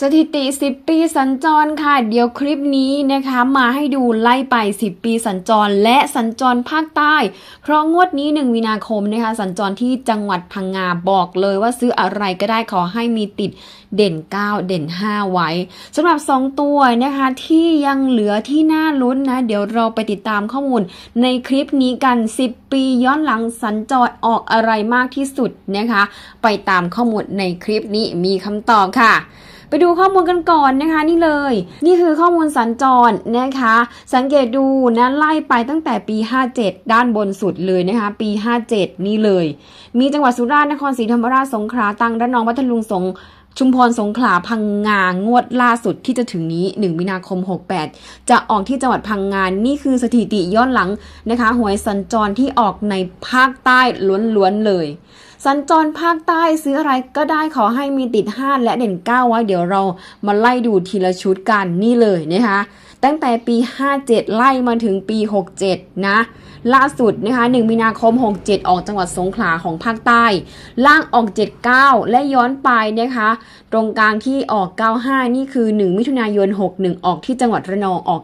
สถิติ 10 ปีสัญจรค่ะ เดี๋ยวคลิปนี้นะคะ มาให้ดูไล่ไป 10 ปีสัญจรและสัญจรภาคใต้ เพราะงวดนี้ 1 มีนาคมนะคะ สัญจรที่จังหวัดพังงาบอกเลยว่าซื้ออะไรก็ได้ขอให้มีติดเด่น 9 เด่น 5 ไว้สำหรับ 2 ตัวนะคะที่ยังเหลือที่น่าลุ้นนะ เดี๋ยวเราไปติดตามข้อมูล ในคลิปนี้กัน 10 ปีย้อนหลังสัญจรออกอะไรมากที่สุดนะคะ ไปตามข้อมูลในคลิปนี้มีคำตอบค่ะ ไปดูข้อมูลกันก่อนนะคะนี่เลย นี่คือข้อมูลสัญจรนะคะ สังเกตดูนะไล่ไปตั้งแต่ปี 57 ด้านบนสุดเลยนะคะปี 57 นี่เลย มีจังหวัดสุราษฎร์นครศรีธรรมราชสงขลาตรังระนองพัทลุงสงชุมพรสงขลาพังงางวดล่าสุดที่จะถึงนี้ 1 มีนาคม 68 จะออกที่จังหวัดพังงานนี่คือสถิติย้อนหลังนะคะหวยสัญจรที่ออกในภาคใต้ล้วนๆเลย สัญจรภาคใต้ซื้ออะไรก็ได้ขอให้มีติด 5 และเด่น 9 ไว้เดี๋ยวเรามาไล่ดูทีละชุดกันนี่เลยนะคะ ตั้งแต่ปี 57 ไล่มาถึงปี 67 นะ ล่าสุดนะคะ1มีนาคม 67 ออกจังหวัดสงขลาของภาคใต้ ล่างออก 79 และย้อนไปนะคะ ตรงกลางที่ออก 95 นี่คือ 1 มิถุนายน 61 ออกที่จังหวัดระนองออก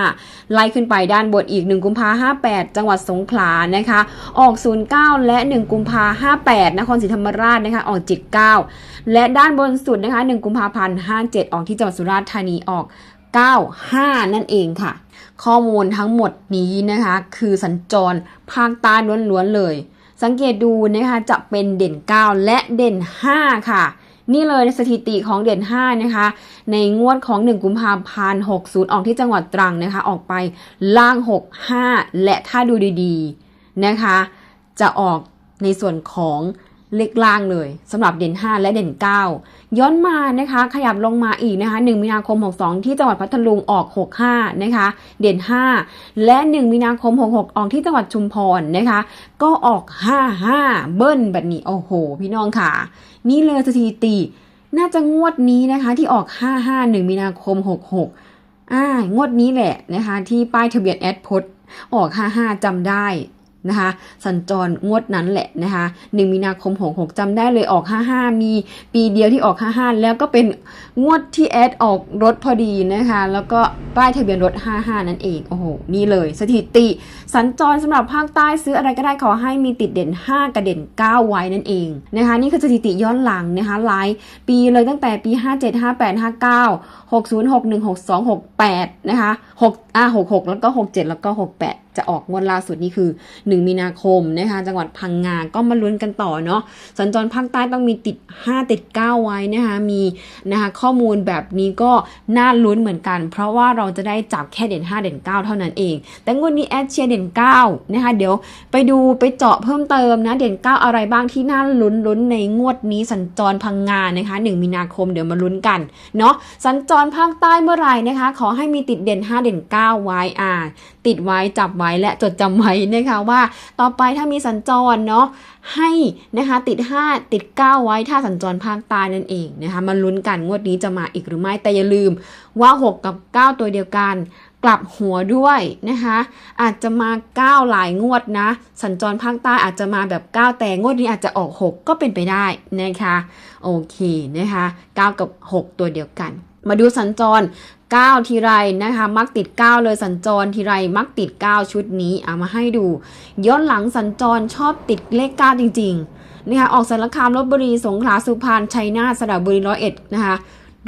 95 ไล่ขึ้นไปด้านบนอีก 1 กุมภา58 จังหวัดสงขลานะคะ ออก 09 และ 1 กุมภา58 นครศรีธรรมราชนะคะออก 79 และด้านบนสุดนะคะ 1 กุมภาพันธ์57 ออกที่จังหวัดสุราษฎร์ธานีออก 95 นั่นเองค่ะ ข้อมูลทั้งหมดนี้นะคะ คือสัญจรภาคใต้ล้วนๆเลย สังเกตดูนะคะจะเป็นเด่น 9 และเด่น 5 ค่ะ นี่เลยสถิติของเด่น 5 นะคะ ในงวดของ 1 กุมภาพันธ์60 ออกที่จังหวัดตรังนะคะ ออกไปล่าง 65 และถ้าดูดีๆนะคะ จะออกในส่วนของ เลขล่างเลยสำหรับเด่น 5 และเด่น 9 ย้อนมานะคะ ขยับลงมาอีกนะคะ 1 มีนาคม 62 ที่จังหวัดพัทลุงออก 65 นะคะ เด่น 5 และ 1 มีนาคม 66 ออกที่จังหวัดชุมพรนะคะ ก็ออก 55 เบิ้ลแบบนี้ โอ้โห พี่น้องค่ะ นี่เลยสถิติ น่าจะงวดนี้นะคะที่ออก 55 1 มีนาคม 66อ่างวดนี้แหละนะคะ ที่ป้ายทะเบียนแอดพดออก 55จำได้ นะคะสัญจรงวดนั้นแหละนะคะ1มีนาคม 66จำได้เลยออก 55 มีปีเดียวที่ออก 55 แล้วก็เป็นงวดที่แอดออกรถพอดีนะคะ แล้วก็ป้ายทะเบียนรถ 55 นั่นเอง โอ้โห นี่เลยสถิติ สัญจรสำหรับภาคใต้ซื้ออะไรก็ได้ขอให้มีติดเด่น 5 กับเด่น 9 ไว้นั่นเองนะคะนี่คือสถิติย้อนหลังนะคะหลายปีเลยตั้งแต่ปี 57 58 59 60 61 62 68นะคะ6อ่า66 แล้วก็ 67 แล้วก็ 68 จะออกงวดล่าสุดนี่คือ 1 มีนาคมนะคะจังหวัดพังงาก็มาลุ้นกันต่อเนาะสัญจรภาคใต้ต้องมีติด 5 ติด 9 ไว้นะคะมีนะคะข้อมูลแบบนี้ก็น่าลุ้นเหมือนกัน เพราะว่าเราจะได้จับแค่เด่น 5 เด่น 9 เท่านั้นเอง แต่งวดนี้แอดเชียร์เด่น9 นะคะ เดี๋ยวไปดูไปเจาะเพิ่มเติมนะ เด่น 9 อะไรบ้างที่น่าลุ้นลุ้นในงวดนี้สัญจรพังงานนะคะ 1 มีนาคมเดี๋ยวมาลุ้นกันเนาะสัญจรภาคใต้เมื่อไหร่นะคะ ขอให้มีติดเด่น 5 เด่น 9 ไว้อ่าติดไว้จับไว้และจดจำไว้นะคะว่า ต่อไปถ้ามีสัญจรเนาะให้นะคะติด 5 ติด 9 ไว้ถ้าสัญจรภาคใต้นั่นเองนะคะมาลุ้นกันงวดนี้จะมาอีกหรือไม่แต่อย่าลืมว่า 6 กับ 9 ตัวเดียวกัน กลับหัวด้วยนะคะอาจจะมา 9 หลายงวดนะ สัญจรภาคใต้อาจจะมาแบบ 9 แต่งวดนี้อาจจะออก 6 ก็เป็นไปได้นะคะโอเคนะคะ9กับ 6 ตัวเดียวกัน มาดูสัญจร 9 ทีไรนะคะ มักติด 9 เลยสัญจรทีไรมักติด 9 ชุดนี้เอามาให้ดู ย้อนหลังสัญจรชอบติดเลข 9 จริงๆนะคะออกสารคามลบบุรีสงขลาสุพรรณชัยนาทสระบุรีร้อยเอ็ดนะคะ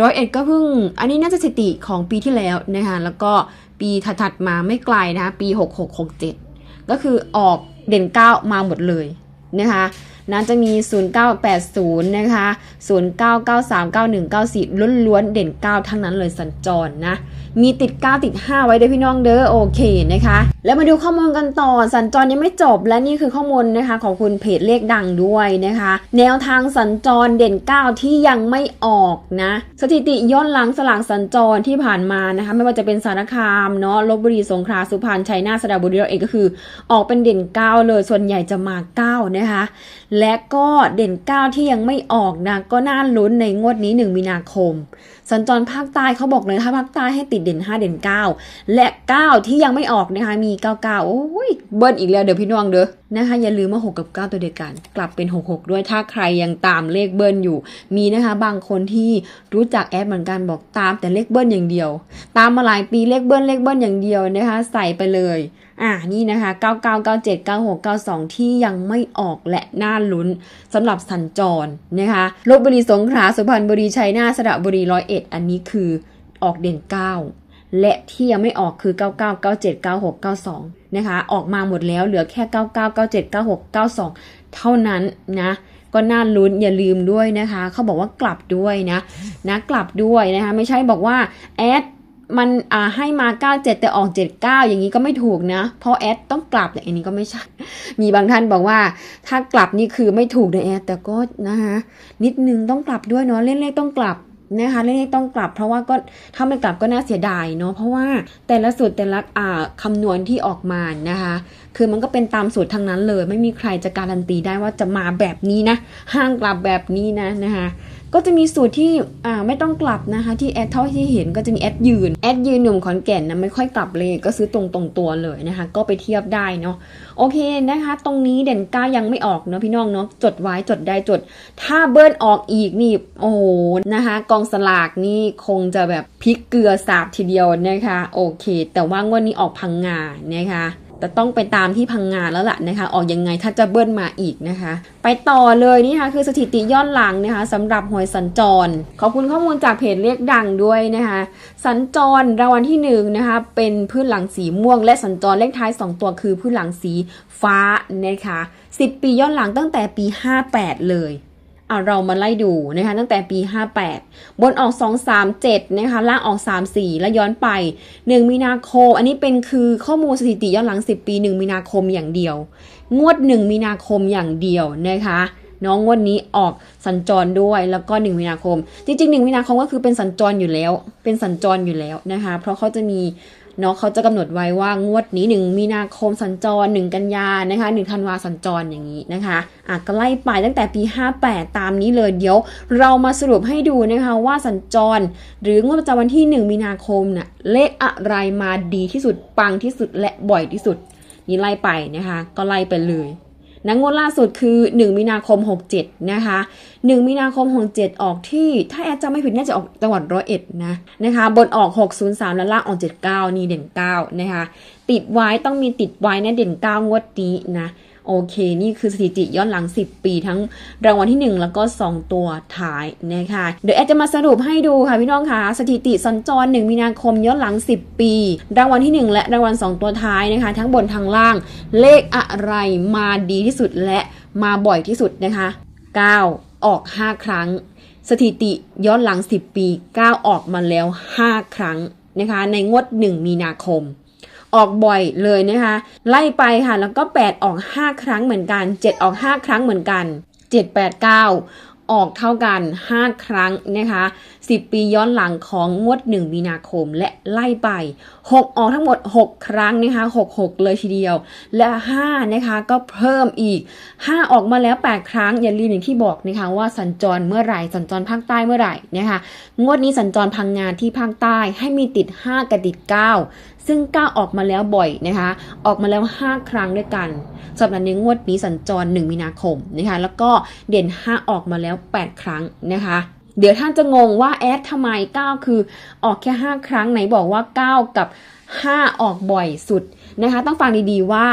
ร้อยเอ็ดก็เพิ่ง อันนี้น่าจะสถิติของปีที่แล้วนะคะแล้วก็ ปีถัดๆมาไม่ไกลนะคะปี 6667 ก็คือออกเด่น 9 มาหมดเลยนะคะ นั้นจะมี 0980 นะคะ 09939194 ล้วนๆเด่น 9 ทั้งนั้นเลยสัญจรนะ มีติด 9 ติด 5 ไว้เด้อพี่น้องเด้อโอเคนะคะ แล้วมาดูข้อมูลกันต่อสัญจรยังไม่จบและนี่คือข้อมูลนะคะ ของคุณเพจเลขดังด้วยนะคะ แนวทางสัญจรเด่น 9 ที่ยังไม่ออกนะ สถิติย้อนหลังสลากสัญจรที่ผ่านมานะคะ ไม่ว่าจะเป็นสารคามเนาะลบบุรีสงขลาสุพรรณชัยนาทสระบุรีเราเองก็คือ ออกเป็นเด่น 9 เลยส่วนใหญ่จะมา 9 นะคะและก็เด่น 9 ที่ยังไม่ออกนะก็น่าลุ้นในงวดนี้ 1 มีนาคม สัญจรภาคใต้เขาบอกเลยถ้าภาคใต้ให้ติดเด่น 5 เด่น 9 และ 9 ที่ยังไม่ออกนะคะมี 99 โอ้ยเบิ้ลอีกแล้วเดี๋ยวพี่น้องเด้อนะคะอย่าลืมว่า 6 กับ 9 ตัวเดียวกัน กลับเป็น 66 ด้วยถ้าใครยังตามเลขเบิ้ลอยู่ มีนะคะบางคนที่รู้จักแอดเหมือนกันบอกตามแต่เลขเบิ้ลอย่างเดียว ตามมาหลายปีเลขเบิ้ลเลขเบิ้ลอย่างเดียวนะคะใส่ไปเลย อะนี่นะคะ 9997 96 92 ที่ยังไม่ออกและน่าลุ้นสำหรับสัญจรนะคะลบบุรีสงขลาสุพรรณบุรีชัยนาทสระบุรีร้อยเอ็ดอันนี้คือออกเด่น 9 และที่ยังไม่ออกคือ 99 97 96 92 นะคะ ออกมาหมดแล้วเหลือแค่ 99 97 96 92 เท่านั้นนะก็น่าลุ้นอย่าลืมด้วยนะคะ เขาบอกว่ากลับด้วยนะนะกลับด้วยนะคะ ไม่ใช่บอกว่าแอด มันอ่าให้มา 97 แต่ออก 79 อย่างนี้ก็ไม่ถูกนะ เพราะแอดต้องกลับแต่อันนี้ก็ไม่ใช่ มีบางท่านบอกว่า ถ้ากลับนี่คือไม่ถูกนะแอดแต่ก็นะคะนิดนึงต้องกลับด้วยเนาะเล่นเลขต้องกลับนะคะเล่นเลขต้องกลับ เพราะว่าก็ถ้าไม่กลับก็น่าเสียดายเนาะเพราะว่าแต่ละสูตรแต่ละอ่าคำนวณที่ออกมานะคะ คือมันก็เป็นตามสูตรทั้งนั้นเลย ไม่มีใครจะการันตีได้ว่าจะมาแบบนี้นะ ห้างกลับแบบนี้นะนะคะ ก็จะมีสูตรที่อ่าไม่ต้องกลับนะคะ ที่แอดเท่าที่เห็นก็จะมีแอดยืนแอดยืนหนุ่มขอนแก่นนะไม่ค่อยกลับเลยก็ซื้อตรงตรงตัวเลยนะคะ ก็ไปเทียบได้เนาะโอเคนะคะ ตรงนี้เด่นก้ายังไม่ออกเนาะพี่น้องเนาะจดไว้จดได้จด ถ้าเบิ้ลออกอีกนี่โอ้โหนะคะ กองสลากนี่คงจะแบบพลิกเกลือสาบทีเดียวนะคะ โอเค แต่ว่างวดนี้ออกพังงานะคะ แต่ต้องไปตามที่พังงานแล้วล่ะนะคะ ออกยังไงถ้าจะเบิ้ลมาอีกนะคะ ไปต่อเลยนี่ค่ะคือสถิติย้อนหลังนะคะสำหรับหวยสัญจร ขอบคุณข้อมูลจากเพจเรียกดังด้วยนะคะ สัญจรรางวัลที่หนึ่งนะคะเป็นพืชหลังสีม่วง และสัญจรเลขท้าย 2 ตัวคือพืชหลังสีฟ้านะคะ10 ปีย้อนหลังตั้งแต่ปี 58 เลย อาเรามาไล่ดูนะคะตั้งแต่ปี 58 บนออก 237 นะคะล่างออก 34 แล้วย้อนไป 1 มีนาคม อันนี้เป็นคือข้อมูลสถิติย้อนหลัง 10 ปี 1 มีนาคมอย่างเดียว งวด 1 มีนาคมอย่างเดียวนะคะน้องงวดนี้ออกสัญจรด้วยแล้วก็1มีนาคม จริงๆ1มีนาคมก็คือเป็นสัญจรอยู่แล้ว เป็นสัญจรอยู่แล้วนะคะ เพราะเขาจะมี เนาะเขาจะกำหนดไว้ว่างวดนี้1มีนาคมสัญจรหนึ่งกันยานะคะหนึ่งธันวาสัญจรอย่างนี้นะคะอะก็ไล่ไปตั้งแต่ปี 58 ตามนี้เลยเดี๋ยว เรามาสรุปให้ดูนะคะว่าสัญจร หรืองวดประจำวันที่ 1 มีนาคมน่ะเลขอะไรมาดีที่สุดปังที่สุดและบ่อยที่สุด นี่ไล่ไปนะคะ ก็ไล่ไปเลย นะงวดล่าสุดคือ 1 มีนาคม 67 นะคะ 1 มีนาคม 67 ออกที่ ถ้าแอดจำไม่ผิดน่าจะออกจังหวัดร้อยเอ็ดนะนะคะ บนออก 603 และล่างออก 79 นี่เด่น 9 นะคะ ติดไว้ต้องมีติดไว้นะเด่น 9 งวดนี้นะ โอเค นี่คือสถิติย้อนหลัง 10 ปีทั้งรางวัลที่ 1 แล้วก็ 2 ตัวท้ายนะคะ เดี๋ยวแอดจะมาสรุปให้ดูค่ะพี่น้องคะสถิติสัญจร 1 มีนาคมย้อนหลัง 10 ปี รางวัลที่ 1 และรางวัล 2 ตัวท้ายนะคะ ทั้งบนทางล่าง เลขอะไรมาดีที่สุดและมาบ่อยที่สุดนะคะ 9 ออก 5 ครั้ง สถิติย้อนหลัง 10 ปี 9 ออกมาแล้ว 5 ครั้งนะคะ ในงวด 1 มีนาคม ออกบ่อยเลยนะคะ ไล่ไปค่ะ แล้วก็ 8 ออก 5 ครั้งเหมือนกัน 7 ออก 5 ครั้งเหมือนกัน 7 8 9 ออกเท่ากัน 5 ครั้งนะคะ 10 ปีย้อนหลังของงวด 1 มีนาคมและไล่ไป 6 ออกทั้งหมด 6 ครั้งนะคะ 6 6 เลยทีเดียว และ 5 นะคะก็เพิ่มอีก 5 ออกมาแล้ว 8 ครั้ง อย่าลืมอย่างที่บอกนะคะว่าสัญจรเมื่อไหร่ สัญจรภาคใต้เมื่อไหร่นะคะ งวดนี้สัญจรพังงานที่ภาคใต้ให้มีติด 5 กับติด 9 ซึ่ง 9 ออกมาแล้วบ่อยนะคะ ออกมาแล้ว 5 ครั้งด้วยกันสำหรับในงวดนี้สัญจร 1 มีนาคมนะคะ แล้วก็เด่น 5 ออกมาแล้ว8 ครั้งนะคะ เดี๋ยวท่านจะงงว่าแอดทำไม 9 คือออกแค่ 5 ครั้งไหนบอกว่า 9 กับ 5 ออกบ่อยสุดนะคะ ต้องฟังดีๆว่า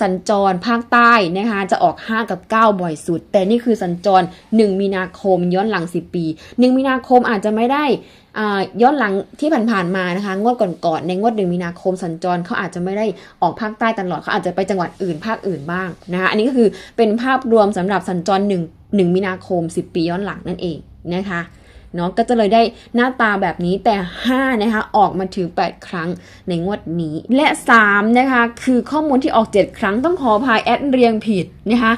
สัญจรภาคใต้นะคะจะออก 5 กับ 9 บ่อยสุด แต่นี่คือสัญจร 1 มีนาคมย้อนหลัง 10 ปี 1 มีนาคมอาจจะไม่ได้ย้อนหลังที่ผ่านๆมานะคะงวดก่อนๆในงวด1มีนาคมสัญจรเขาอาจจะไม่ได้ออกภาคใต้ตลอดเขาอาจจะไปจังหวัดอื่นภาคอื่นบ้างนะคะอันนี้ก็คือเป็นภาพรวมสำหรับสัญจร 1 1 มีนาคม 10 ปีย้อนหลังนั่นเองนะคะเนาะก็จะเลยได้หน้าตาแบบนี้แต่ 5 นะคะ ออกมาถึง 8 ครั้งในงวดนี้ และ 3 นะคะ คือข้อมูลที่ออก 7 ครั้งต้องขออภัยแอดเรียงผิดนะคะ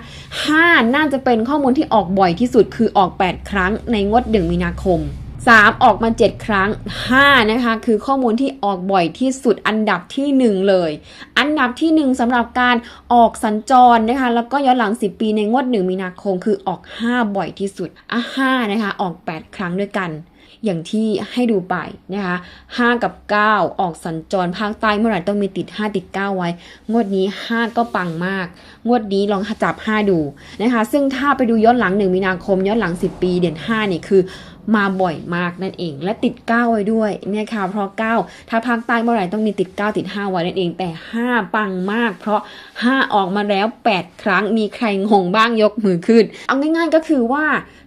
5น่าจะเป็นข้อมูลที่ออกบ่อยที่สุดคือออก 8 ครั้งในงวด 1 มีนาคม 3 ออกมา 7 ครั้ง 5 นะคะ คือข้อมูลที่ออกบ่อยที่สุดอันดับที่ 1 เลย อันดับที่ 1สำหรับการออกสัญจรนะคะ แล้วก็ย้อนหลัง 10 ปีในงวด 1 มีนาคม คือออก 5 บ่อยที่สุดอะ5นะคะ ออก 8 ครั้งด้วยกัน อย่างที่ให้ดูไปนะคะ5กับ 9 ออกสัญจรภาคใต้เมื่อไหร่ต้องมีติด 5 ติด 9 ไว้ งวดนี้ 5 ก็ปังมาก งวดนี้ลองจับ 5 ดูนะคะ ซึ่งถ้าไปดูย้อนหลัง 1 มีนาคมย้อนหลัง 10 ปีเด่น5นี่คือ มาบ่อยมากนั่นเอง และติด 9 ไว้ด้วยเนี่ยค่ะเพราะ 9 ถ้าภาคใต้เมื่อไหร่ต้องมีติด 9 ติด 5 ไว้นั่นเอง แต่ 5 ปังมาก เพราะ 5 ออกมาแล้ว 8 ครั้งมีใครงงบ้างยกมือขึ้น เอาง่ายๆก็คือว่า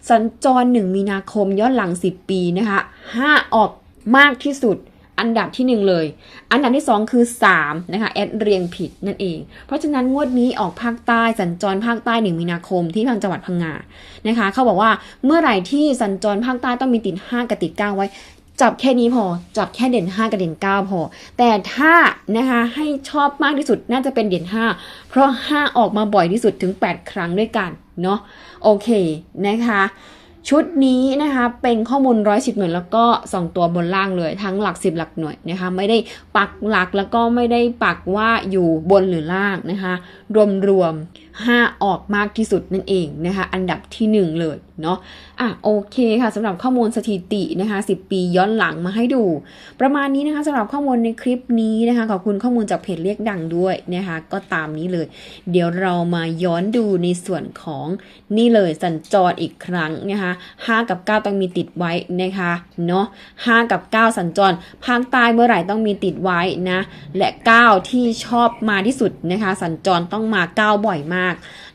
สัญจร 1 มีนาคมย้อนหลัง 10 ปีนะคะ 5 ออกมากที่สุด อันดับที่ 1 เลย อันดับที่ 2 คือ 3 นะคะ แอดเรียงผิดนั่นเอง เพราะฉะนั้นงวดนี้ออกภาคใต้สัญจรภาคใต้1มีนาคมที่ทางจังหวัดพังงานะคะ เขาบอกว่าเมื่อไหร่ที่สัญจรภาคใต้ต้องมีติด5กับติด9ไว้จับแค่นี้พอ จับแค่เด่น 5 กับเด่น 9 พอ แต่ถ้านะคะให้ชอบมากที่สุดน่าจะเป็นเด่น 5 เพราะ 5 ออกมาบ่อยที่สุดถึง 8 ครั้งด้วยกันเนาะโอเคนะคะ ชุดนี้นะคะเป็นข้อมูลร้อยสิบหน่วยแล้วก็ 2 ตัวบนล่างเลยทั้งหลัก 10 หลักหน่วยนะคะไม่ได้ปักหลักแล้วก็ไม่ได้ปักว่าอยู่บนหรือล่างนะคะรวมรวม5 ออกมากที่สุดนั่นเองนะคะอันดับที่ 1 เลยเนาะอะโอเคค่ะสำหรับข้อมูลสถิตินะคะ10 ปีย้อนหลังมาให้ดู ประมาณนี้นะคะสำหรับข้อมูลในคลิปนี้นะคะขอบคุณข้อมูลจากเพจเรียกดังด้วยนะคะก็ตามนี้เลย เดี๋ยวเรามาย้อนดูในส่วนของนี่เลยสัญจรอีกครั้งนะคะ5กับ 9 ต้องมีติดไว้นะคะเนาะ5กับ 9 สัญจรภาคใต้เมื่อไหร่ต้องมีติดไว้นะและ 9 ที่ชอบมาที่สุดนะคะสัญจรต้องมา 9 บ่อยมาก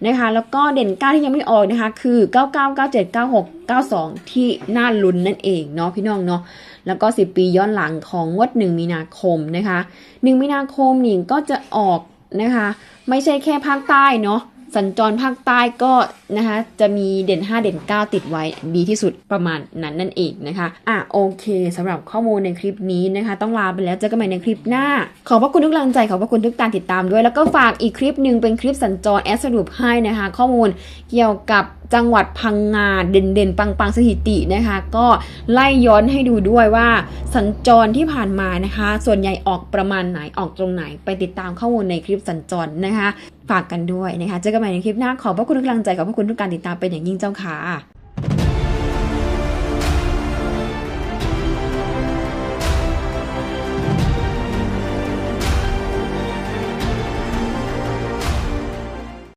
นะคะ แล้วก็เด่น 9 ที่ยังไม่ออกนะคะ คือ 99 97 96 92 ที่น่าลุ้นนั่นเองเนาะพี่น้องเนาะ แล้วก็ 10 ปีย้อนหลังของงวด1 มีนาคมนะคะ 1 มีนาคมนี่ก็จะออกนะคะ ไม่ใช่แค่ภาคใต้เนาะ สัญจรภาคใต้ก็นะคะจะมีเด่น 5 เด่น 9 ติดไว้ดีที่สุดประมาณนั้นนั่นเองนะคะอะโอเคสำหรับข้อมูลในคลิปนี้นะคะ ต้องลาไปแล้วเจอกันใหม่ในคลิปหน้า ขอบพระคุณทุกกำลังใจขอบพระคุณทุกการติดตามด้วย แล้วก็ฝากอีกคลิปหนึ่งเป็นคลิปสัญจรแอสรุปให้นะคะ ข้อมูลเกี่ยวกับจังหวัดพังงาเด่นเด่นๆปังปังๆสถิตินะคะ ก็ไล่ย้อนให้ดูด้วยว่าสัญจรที่ผ่านมานะคะ ส่วนใหญ่ออกประมาณไหนออกตรงไหนไปติดตามข้อมูลในคลิปสัญจรนะคะ ฝากกันด้วยนะคะเจอกันใหม่ในคลิปหน้าขอบพระคุณทุกกำลังใจขอบพระคุณทุกการติดตามเป็นอย่างยิ่งเจ้าค่ะ